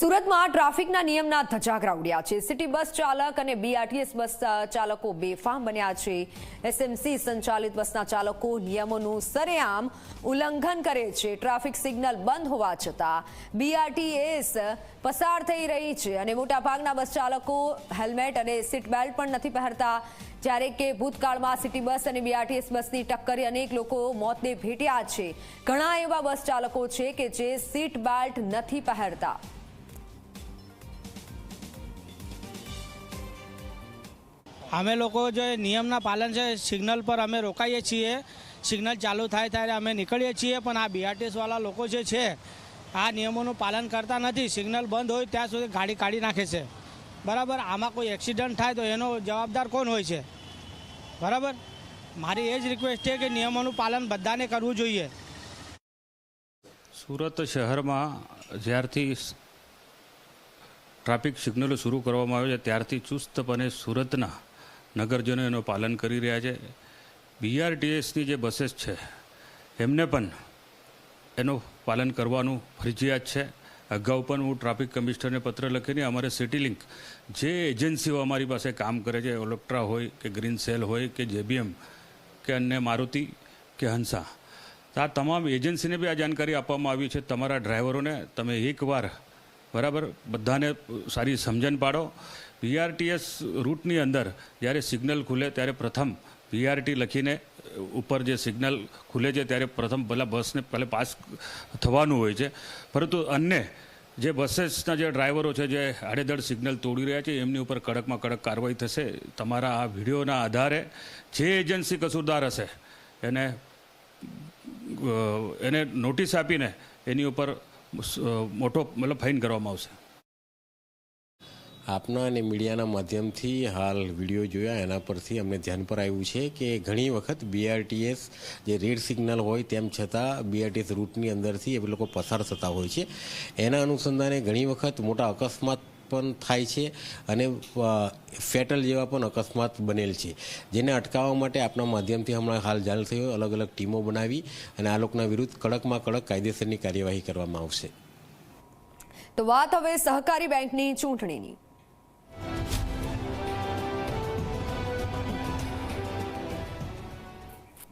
સુરતમાં ટ્રાફિકના નિયમના ધજાગરા ઉડ્યા છે. સિટી બસ ચાલક અને બીઆરટીએસ બસ ચાલકો બેફામ બન્યા છે. એસએમસી સંચાલિત બસના ચાલકો નિયમોનું સરેઆમ ઉલ્લંઘન કરે છે. ટ્રાફિક સિગ્નલ બંધ હોવા છતાં બીઆરટીએસ પસાર થઈ રહી છે અને મોટાભાગના બસ ચાલકો હેલ્મેટ અને સીટ બેલ્ટ પણ નથી પહેરતા. જ્યારે કે ભૂતકાળમાં સિટી બસ અને બીઆરટીએસ બસની ટક્કરે અનેક લોકો મોતને ભેટ્યા છે. ઘણા એવા બસ ચાલકો છે કે જે સીટ બેલ્ટ નથી પહેરતા. અમે લોકો જે નિયમના પાલન છે, સિગ્નલ પર અમે રોકાઈએ છીએ. સિગ્નલ ચાલુ થાય ત્યારે અમે નીકળીએ છીએ, પણ આ બીઆરટીએસવાળા લોકો જે છે, આ નિયમોનું પાલન કરતા નથી. સિગ્નલ બંધ હોય ત્યાં સુધી ગાડી કાઢી નાખે છે. બરાબર? આમાં કોઈ એક્સિડન્ટ થાય તો એનો જવાબદાર કોણ હોય છે? બરાબર? મારી એ જ રિક્વેસ્ટ છે કે નિયમોનું પાલન બધાને કરવું જોઈએ. સુરત શહેરમાં જ્યારથી ટ્રાફિક સિગ્નલો શરૂ કરવામાં આવ્યો છે, ત્યારથી ચુસ્તપણે સુરતના નગરજનો એનું પાલન કરી રહ્યા છે. બીઆરટીએસની જે બસીસ છે, એમને પણ એનું પાલન કરવાનું ફરજિયાત છે. અગાઉ પણ હું ટ્રાફિક કમિશનરને પત્ર લખીને અમારે સિટી લિંક જે એજન્સીઓ અમારી પાસે કામ કરે છે ઓલેક્ટ્રા હોય કે ગ્રીન સેલ હોય કે જેબીએમ કે અન્ય મારુતિ કે હંસા આ તમામ એજન્સીને બી આ જાણકારી આપવામાં આવી છે. તમારા ડ્રાઈવરોને તમે એકવાર બરાબર બધાને સારી સમજણ પાડો. બીઆરટીએસ રૂટની અંદર જ્યારે સિગ્નલ ખુલે ત્યારે પ્રથમ બીઆરટી લખીને ઉપર જે સિગ્નલ ખુલે છે ત્યારે પ્રથમ પહેલાં બસને પહેલાં પાસ થવાનું હોય છે. પરંતુ અન્ય જે બસેસના જે ડ્રાઈવરો છે જે આડેધડ સિગ્નલ તોડી રહ્યા છે, એમની ઉપર કડકમાં કડક કાર્યવાહી થશે. તમારા આ વિડીયોના આધારે જે એજન્સી કસૂરદાર હશે, એને એને નોટિસ આપીને એની ઉપર મોટો, મતલબ ફાઇન કરવામાં આવશે. આપના અને મીડિયાના માધ્યમથી હાલ વીડિયો જોયા, એના પરથી અમને ધ્યાન પર આવ્યું છે કે ઘણી વખત બીઆરટીએસ જે રેડ સિગ્નલ હોય તેમ છતાં બીઆરટીએસ રૂટની અંદરથી એ લોકો પસાર થતા હોય છે. એના અનુસંધાને ઘણી વખત મોટા અકસ્માત પણ થાય છે અને ફેટલ જેવા પણ અકસ્માત બનેલ છે, જેને અટકાવવા માટે આપના માધ્યમથી હમણાં હાલ જાણ થયો અલગ અલગ ટીમો બનાવી અને આ લોકોના વિરુદ્ધ કડકમાં કડક કાયદેસરની કાર્યવાહી કરવામાં આવશે. તો વાત હવે સહકારી બેંકની ચૂંટણીની.